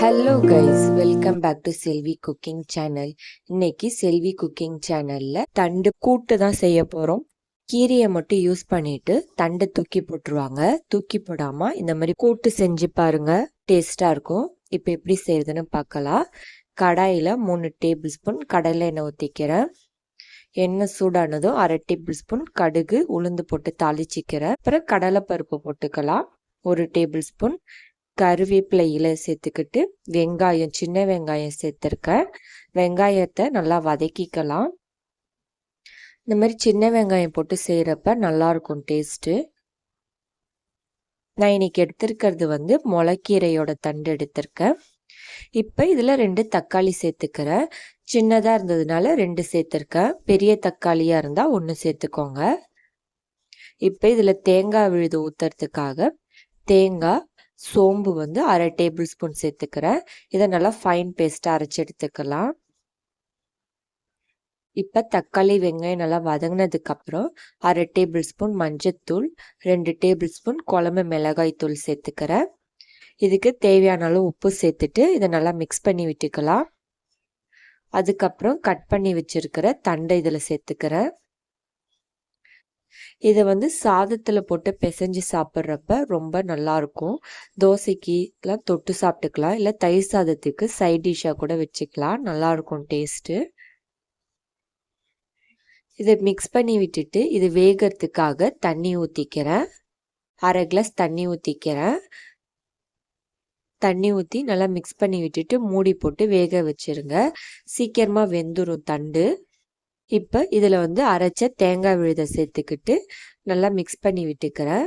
Hello guys welcome back to Selvi cooking channel இன்னைக்கு Selvi cooking சேனல்ல தண்டு கூட்டு தான் செய்ய போறோம். கீரையை மட்டும் யூஸ் பண்ணிட்டு தண்டை தூக்கி போட்டுருவாங்க. தூக்கி போடாம இந்த மாதிரி கூட்டு செஞ்சு பாருங்க. டேஸ்டா இருக்கும். இப்போ எப்படி செய்யறதுன்னு பார்க்கலாம். கடாயில் மூணு டேபிள் ஸ்பூன் கடலை எண்ணெய் ஊற்றிக்கிறேன் எண்ணெய் சூடானதும் அரை டேபிள் ஸ்பூன் கடுகு உளுந்து போட்டு தாளிச்சிக்கிறேன். அப்புறம் கடலைப்பருப்பு போட்டுக்கலாம். ஒரு டேபிள் ஸ்பூன் கருவேப்பிலை இலை சேர்த்துக்கிட்டு வெங்காயம் சின்ன வெங்காயம் சேர்த்துருக்கேன். வெங்காயத்தை நல்லா வதக்கிக்கலாம். இந்த மாதிரி சின்ன வெங்காயம் போட்டு செய்கிறப்ப நல்லாயிருக்கும் டேஸ்ட்டு. நான் இன்னைக்கு எடுத்திருக்கிறது வந்து முளைக்கீரையோட தண்டு எடுத்திருக்கேன். இப்போ இதில் ரெண்டு தக்காளி சேர்த்துக்கிறேன். சின்னதாக இருந்ததுனால ரெண்டு சேர்த்துருக்கேன். பெரிய தக்காளியாக இருந்தால் ஒன்று சேர்த்துக்கோங்க. இப்போ இதில் தேங்காய் விழுது ஊற்றுறதுக்காக தேங்காய் சோம்பு வந்து அரை டேபிள் ஸ்பூன் சேர்த்துக்கிறேன். இதை நல்லா ஃபைன் பேஸ்ட்டாக அரைச்சி எடுத்துக்கலாம். இப்போ தக்காளி வெங்காயம் நல்லா வதங்கினதுக்கப்புறம் அரை டேபிள் ஸ்பூன் மஞ்சத்தூள் ரெண்டு டேபிள் ஸ்பூன் குழம்பு மிளகாய் தூள் சேர்த்துக்கிறேன். இதுக்கு தேவையான அளவு உப்பு சேர்த்துட்டு இதை நல்லா மிக்ஸ் பண்ணி விட்டுக்கலாம். அதுக்கப்புறம் கட் பண்ணி வச்சுருக்கிற தண்டை இதில் சேர்த்துக்கிறேன். இதை வந்து சாதத்தில் போட்டு பிசைஞ்சு சாப்பிட்றப்ப ரொம்ப நல்லாயிருக்கும் தோசைக்குலாம் தொட்டு சாப்பிட்டுக்கலாம். இல்லை தயிர் சாதத்துக்கு சைட் டிஷ்ஷாக கூட வச்சுக்கலாம். நல்லாயிருக்கும் டேஸ்ட்டு இதை மிக்ஸ் பண்ணி விட்டுட்டு இது வேகிறதுக்காக தண்ணி ஊற்றிக்கிறேன் அரை கிளாஸ் தண்ணி ஊற்றிக்கிறேன் தண்ணி ஊற்றி நல்லா மிக்ஸ் பண்ணி விட்டுட்டு மூடி போட்டு வேக வச்சுருங்க. சீக்கிரமாக வெந்துடும் தண்டு. இப்போ இதில் வந்து அரைச்ச தேங்காய் விழுதை சேர்த்துக்கிட்டு நல்லா மிக்ஸ் பண்ணி விட்டுக்கிறேன்.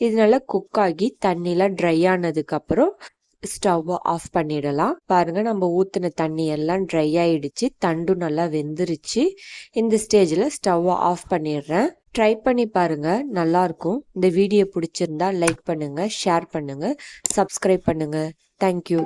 இது நல்லா குக் ஆகி தண்ணிலாம் ட்ரை ஆனதுக்கப்புறம் ஸ்டவ்வை ஆஃப் பண்ணிடலாம். பாருங்க நம்ம ஊற்றின தண்ணி எல்லாம் ட்ரை ஆயிடுச்சு. தண்டும் நல்லா வெந்துருச்சு. இந்த ஸ்டேஜில் ஸ்டவ்வை ஆஃப் பண்ணிடுறேன். ட்ரை பண்ணி பாருங்க நல்லா இருக்கும் இந்த வீடியோ பிடிச்சிருந்தா லைக் பண்ணுங்க ஷேர் பண்ணுங்க சப்ஸ்கிரைப் பண்ணுங்க. தேங்க்யூ